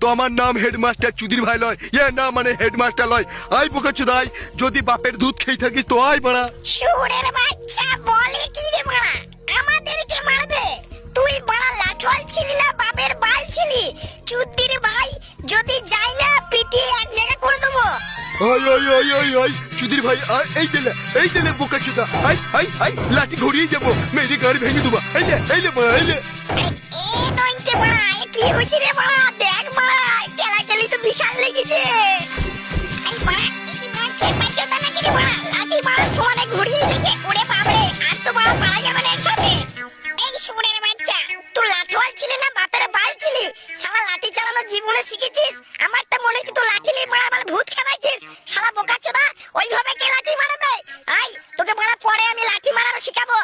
তো আমার নাম হেডমাস্টার চুদির ভাই লয়। ইয়ে না মানে হেডমাস্টার লয়। আই বোকা চুদাই যদি বাপের দুধ খেয়ে থাকিস তো আয় মারা। শুয়োরের বাচ্চা বলে কি রে মারা? আমাদেরকে মারবে। তুই বড় লাঠোয়াল ছিলি না বাপের বাল ছিলি? চুদির ভাই যদি যাই না পিটিয়ে এক জায়গা করে দেবো। আই আই আই আই আই চুদির ভাই আয়, এই দিলে এই দিলে বোকা চুদা। আই আই আই লাঠি ঘুরিয়ে যাব মেরে গাড়ি ভেঙে দেবো। এই লে এই লে এই লে এ নইতে এ কি হয়েছে রে মারা? আমার তো মনে হচ্ছে তো লাঠি নিয়ে মারা মানে ভূত খেলাইছিস। শালা বোকাচ্ছো না ওইভাবে কে লাঠি মারাবে? আই তোকে মারা পরে আমি লাঠি মারা শিখাবো।